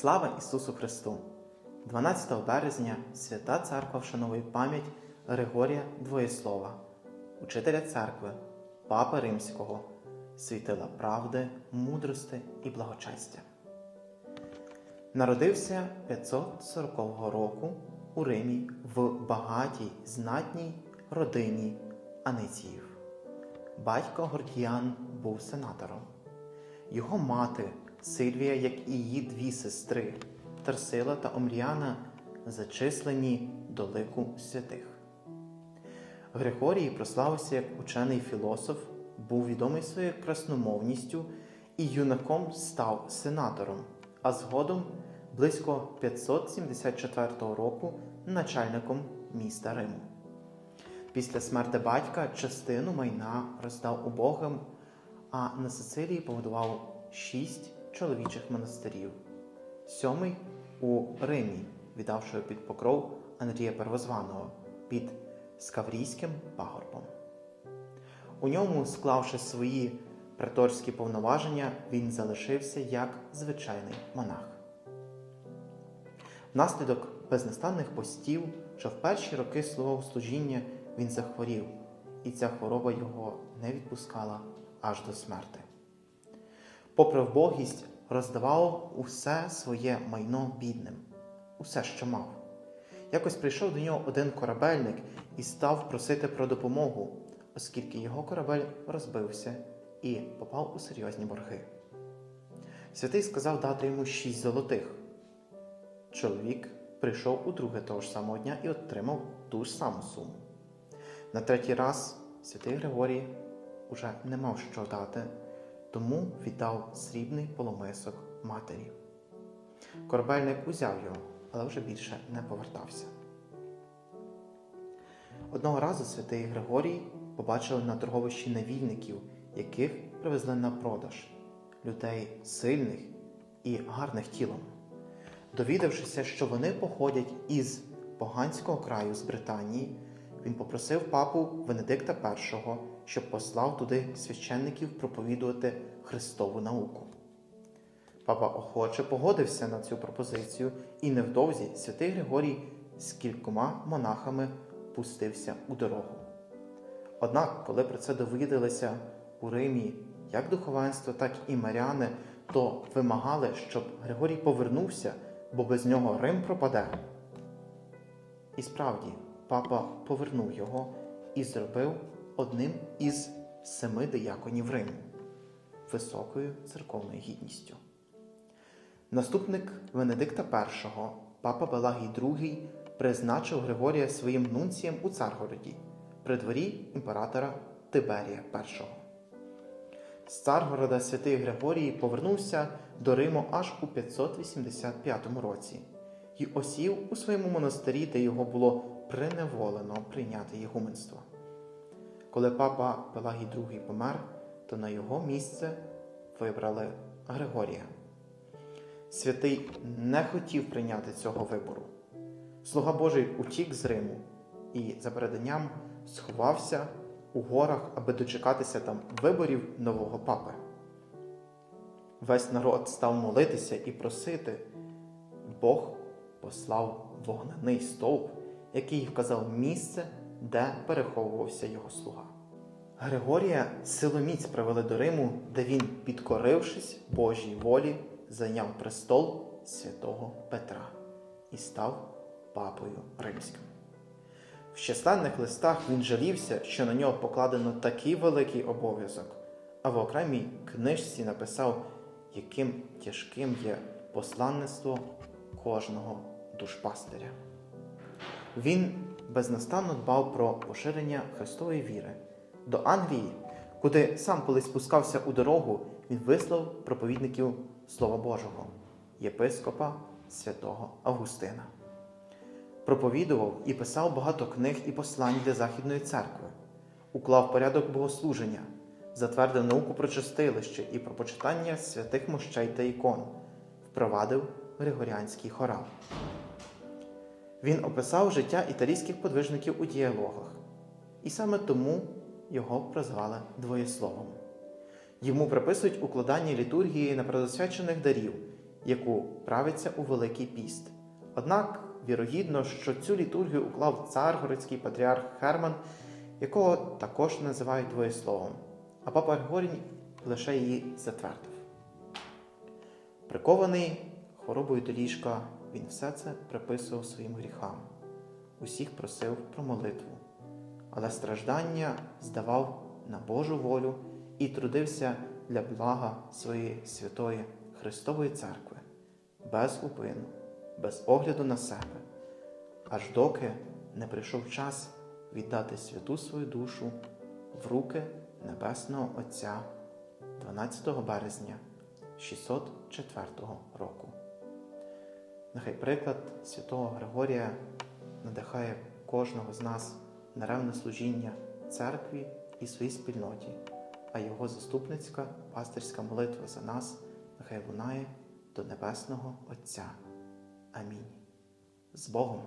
Слава Ісусу Христу! 12 березня Свята Церква вшановує пам'ять Григорія Двоєслова, учителя церкви, Папи Римського, світила правди, мудрости і благочестя. Народився 540 року у Римі в багатій знатній родині Аниціїв. Батько Гордіян був сенатором. Його мати Сильвія, як і її дві сестри Тарсила та Омріана, зачислені до лику святих. Григорій прославився як учений філософ, був відомий своєю красномовністю і юнаком став сенатором, а згодом близько 574 року начальником міста Риму. Після смерти батька частину майна роздав убогим, а на Сицилії побудував шість чоловічих монастирів, сьомий у Римі, віддавши під покров Андрія Первозваного під Скаврійським пагорбом. У ньому, склавши свої преторські повноваження, він залишився як звичайний монах. Внаслідок безнастанних постів, що в перші роки свого служіння він захворів, і ця хвороба його не відпускала аж до смерти. Попри вбогість, роздавав усе своє майно бідним, усе, що мав. Якось прийшов до нього один корабельник і став просити про допомогу, оскільки його корабель розбився і попав у серйозні борги. Святий сказав дати йому шість золотих. Чоловік прийшов у друге того ж самого дня і отримав ту ж саму суму. На третій раз святий Григорій уже не мав що дати, тому віддав срібний полумисок матері. Корабельник узяв його, але вже більше не повертався. Одного разу святий Григорій побачив на торговищі невільників, яких привезли на продаж людей сильних і гарних тілом. Довідавшися, що вони походять із поганського краю з Британії, він попросив папу Венедикта І, щоб послав туди священників проповідувати Христову науку. Папа охоче погодився на цю пропозицію, і невдовзі святий Григорій з кількома монахами пустився у дорогу. Однак, коли про це довідалися у Римі як духовенство, так і маряни, то вимагали, щоб Григорій повернувся, бо без нього Рим пропаде. І справді, папа повернув його і зробив одним із семи дияконів Риму високою церковною гідністю. Наступник Венедикта І, папа Балагій II, призначив Григорія своїм нунцієм у Царгороді при дворі імператора Тиберія І. З Царгорода святий Григорій повернувся до Риму аж у 585 році і осів у своєму монастирі, де його було приневолено прийняти єгуменство. Коли папа Пелагій II помер, то на його місце вибрали Григорія. Святий не хотів прийняти цього вибору. Слуга Божий утік з Риму і за переданням сховався у горах, аби дочекатися там виборів нового папи. Весь народ став молитися і просити. Бог послав вогняний стовп, який вказав місце, де переховувався його слуга. Григорія силоміць привели до Риму, де він, підкорившись Божій волі, зайняв престол святого Петра і став папою римським. В численних листах він жалівся, що на нього покладено такий великий обов'язок, а в окремій книжці написав, яким тяжким є посланництво кожного душпастиря. Він безнастанно дбав про поширення Христової віри. До Англії, куди сам колись спускався у дорогу, він вислав проповідників Слова Божого, єпископа святого Августина. Проповідував і писав багато книг і послань для Західної церкви, уклав порядок богослуження, затвердив науку про чистилище і про почитання святих мощей та ікон, впровадив Григоріанський хорал. Він описав життя італійських подвижників у діалогах, і саме тому його прозвали двоєсловом. Йому приписують укладання літургії на предосвячених дарів яку правиться у Великий піст. Однак, вірогідно, що цю літургію уклав царгородський патріарх Херман, якого також називають двоєсловом, а папа Григорій лише її затвердив. Прикований хворобою до ліжка, він все це приписував своїм гріхам, усіх просив про молитву, але страждання здавав на Божу волю і трудився для блага своєї святої Христової церкви, без упину, без огляду на себе, аж доки не прийшов час віддати святу свою душу в руки Небесного Отця 12 березня 604 року. Нехай приклад святого Григорія надихає кожного з нас на ревне служіння церкві і своїй спільноті, а його заступницька пастирська молитва за нас нехай лунає до Небесного Отця. Амінь. З Богом!